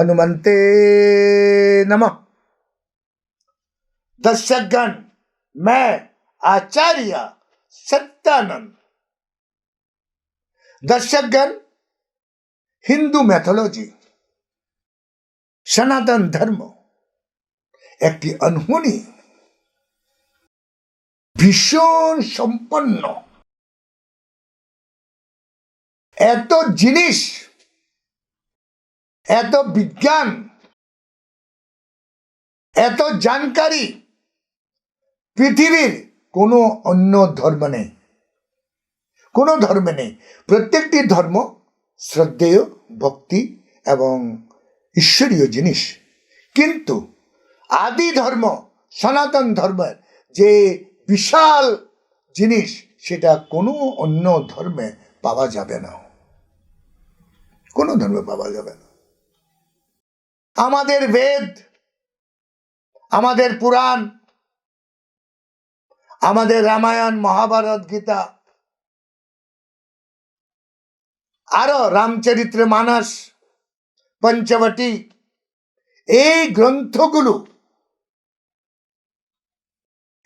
हनुमंते नमः दर्शकगण मैं आचार्य सत्यानंद दर्शकगण হিন্দু ম্যাথোলজি সনাতন ধর্ম একটি অনহনি ভীষণ সম্পন্ন এত জিনিস এত বিজ্ঞান, এত জানকারি পৃথিবীর কোনো অন্য ধর্ম নেই। কোনো ধর্মে নেই। প্রত্যেকটি ধর্ম শ্রদ্ধেয়, ভক্তি এবং ঈশ্বরীয় জিনিস। কিন্তু আদি ধর্ম, সনাতন ধর্মের যে বিশাল জিনিস, সেটা কোনো অন্য ধর্মে পাওয়া যাবে না। কোনো ধর্মে পাওয়া যাবে না। আমাদের বেদ, আমাদের পুরাণ, আমাদের রামায়ণ, মহাভারত, গীতা, আরও রামচরিত্র মানস, পঞ্চবটি, এই গ্রন্থগুলো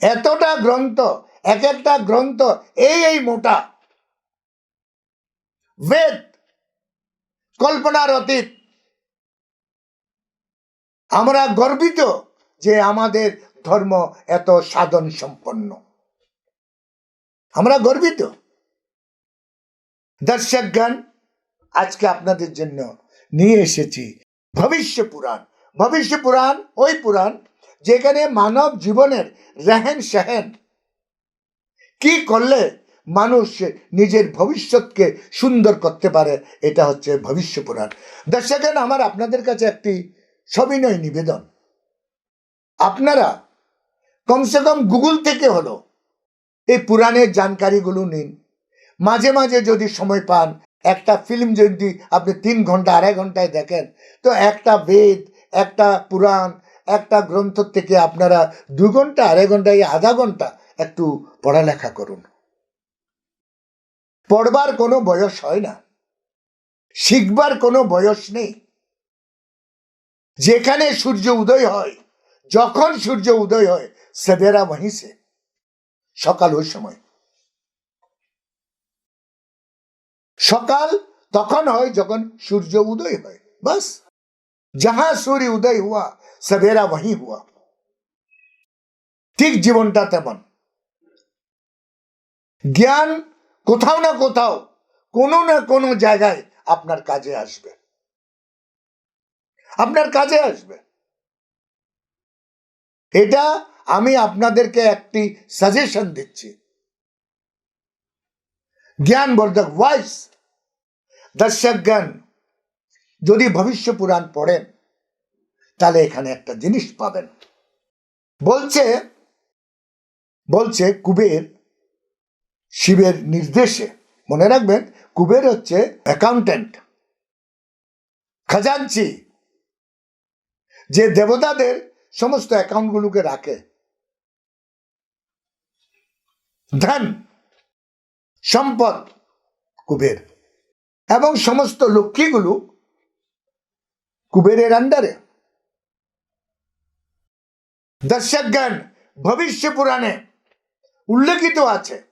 এতটা গ্রন্থ এক একটা গ্রন্থ, এই এই মোটা, বেদ, কল্পনার অতীত আমরা গর্বিত যে আমাদের ধর্ম এত সাধন সম্পন্ন আমরা গর্বিত। দর্শকগণ, আজকে আপনাদের জন্য নিয়ে এসেছি ভবিষ্য পুরাণ। ভবিষ্য পুরাণ, ওই পুরাণ যেখানে মানব জীবনের রেহেন সেহেন কি করলে মানুষ নিজের ভবিষ্যৎকে সুন্দর করতে পারে, এটা হচ্ছে ভবিষ্য পুরাণ। দর্শকগণ, আমার আপনাদের কাছে একটি সবিনয় নিবেদন। আপনারা কমসে কম গুগল থেকে হলো এই পুরাণের জানকারিগুলো নিন। মাঝে মাঝে যদি সময় পান, একটা ফিল্ম যদি আপনি তিন ঘণ্টা, আড়াই ঘন্টায় দেখেন, তো একটা বেদ, একটা পুরাণ, একটা গ্রন্থ থেকে আপনারা দু ঘণ্টা, আড়াই ঘন্টায়, আধা ঘণ্টা একটু পড়ালেখা করুন। পড়বার কোনো বয়স হয় না। শিখবার কোনো বয়স নেই। যেখানে সূর্য উদয় হয়, যখন সূর্য উদয় হয় সেবেরা মহিষে সকাল ওই সময়। সকাল তখন হয় যখন সূর্য উদয় হয়, বাস। যাহা সূর্য উদয় হওয়া সবেরা ওহি হওয়া। ঠিক জীবনটা তেমন। জ্ঞান কোথাও না কোথাও কোনো না কোনো জায়গায় আপনার কাজে আসবে। আপনার কাজে আসবে। এটা আমি আপনাদেরকে একটি সাজেশন দিচ্ছি। জ্ঞান বর্ধক ভয়েস দর্শক জ্ঞান, যদি ভবিষ্য পুরাণ পড়েন, তাহলে এখানে একটা জিনিস পাবেন। বলছে বলছে কুবের, শিবের নির্দেশে, মনে রাখবেন, কুবের হচ্ছে অ্যাকাউন্টেন্ট খাজানচি যে দেবতাদের সমস্ত অ্যাকাউন্টগুলোকে রাখে। ধন, সম্পদ, কুবের। এবং সমস্ত লক্ষ্মীগুলো কুবেরের আন্ডারে। দর্শকগণ, ভবিষ্য পুরাণে উল্লেখিত আছে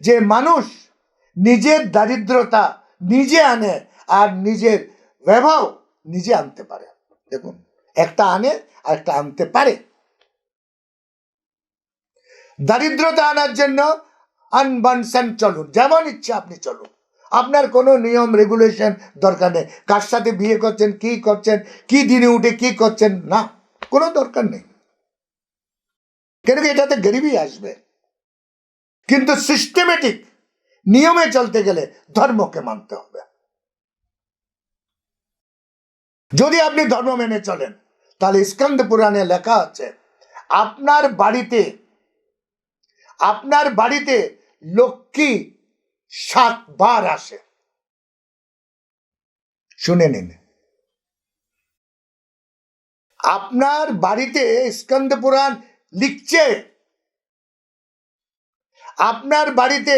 যে মানুষ নিজের দারিদ্রতা নিজে আনে আর নিজের বৈভব নিজে আনতে পারে। দেখুন, একটা আনে আর একটা আনতে পারে। দারিদ্রতা আনার জন্য আনবানসান চলুন, যেমন ইচ্ছে আপনি চলুন। আপনার কোনো নিয়ম রেগুলেশন দরকার নেই। কার সাথে বিয়ে করছেন, কি করছেন, কি দিনে উঠে কি করছেন, না, কোনো দরকার নেই। কেন কি এটাতে গরিবই আসবে? কিন্তু সিস্টেমেটিক নিয়মে চলতে গেলে ধর্মকে মানতে হবে। যদি আপনি ধর্ম মেনে চলেন, তাহলে স্কন্দ পুরাণে লেখা আছে, আপনার বাড়িতে আপনার বাড়িতে লক্ষ্মী সাতবার আসে। শুনে নিন। আপনার বাড়িতে স্কন্দ পুরাণ লিখছে, আপনার বাড়িতে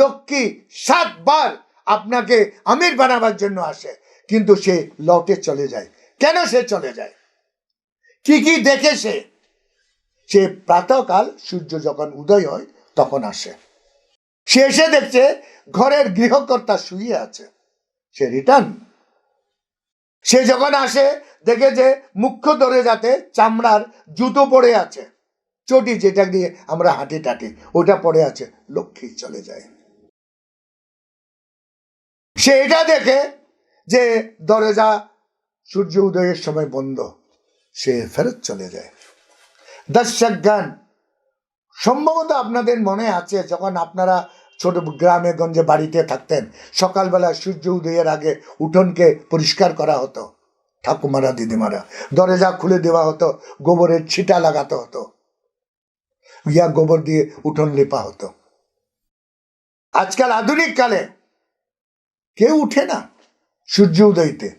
লক্ষ্মী সাতবার আপনাকে আমির বানাবার জন্য আসে। কিন্তু সে লটে চলে যায়। কেন সে চলে যায়? কি কি দেখে সে? সে প্রাতকাল সূর্য যখন উদয় হয়, তখন আসে। সে এসে দেখছে ঘরের গৃহকর্তা শুয়ে আছে। সে রিটার্ন। সে যখন আসে, দেখে যে মুখ্য যাতে চামড়ার জুতো পড়ে আছে। চটি যেটা দিয়ে আমরা হাঁটি টাটি ওটা পড়ে আছে, লক্ষ্মী চলে যায়। সে এটা দেখে যে দরজা সূর্য উদয়ের সময় বন্ধ, সে ফেরত চলে যায়। দর্শক গান সম্ভবত আপনাদের মনে আছে, যখন আপনারা ছোট গ্রামে, গঞ্জে বাড়িতে থাকতেন, সকালবেলা সূর্য উদয়ের আগে উঠোনকে পরিষ্কার করা হতো, ঠাকুমারা, দিদিমারা। দরজা খুলে দেওয়া হতো, গোবরের ছিটা লাগাতে হতো। ইয়া গোবর দিয়ে উঠোন লেপা হতো। আজকাল আধুনিক কালে কেউ উঠে না। সূর্য উদয়তে।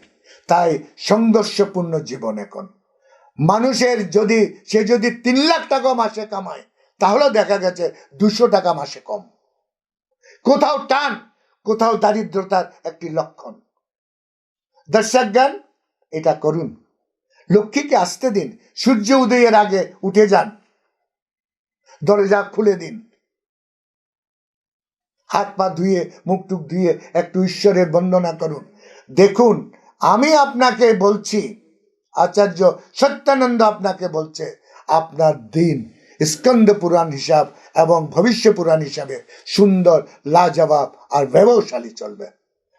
তাই সংঘর্ষপূর্ণ জীবন এখন। মানুষের যদি, সে যদি তিন লাখ টাকা মাসে কামায় তাহলে দেখা গেছে দুশো টাকা মাসে কম। কোথাও টান, কোথাও দারিদ্রতার একটি লক্ষণ। দর্শক জ্ঞান এটা করুন। লক্ষ্মীকে আসতে দিন, সূর্য উদয়ের আগে উঠে যান। দরজা খুলে দিন। হাত পা ধুয়ে, মুখ টুক ধুয়ে একটু ঈশ্বরের বন্দনা করুন। দেখুন, আমি আপনাকে বলছি, আচার্য সত্যানন্দ আপনাকে বলছে, আপনার দিন স্কন্দ পুরাণ হিসাব এবং ভবিষ্য পুরাণ হিসাবে সুন্দর, লাজবাব আর ব্যবসালী চলবে।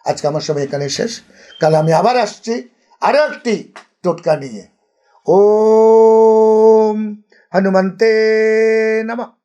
আজকে আমার সময় এখানে শেষ। কাল আমি আবার আসছি আরও একটি টোটকা নিয়ে। ওম হনুমন্তে নমঃ।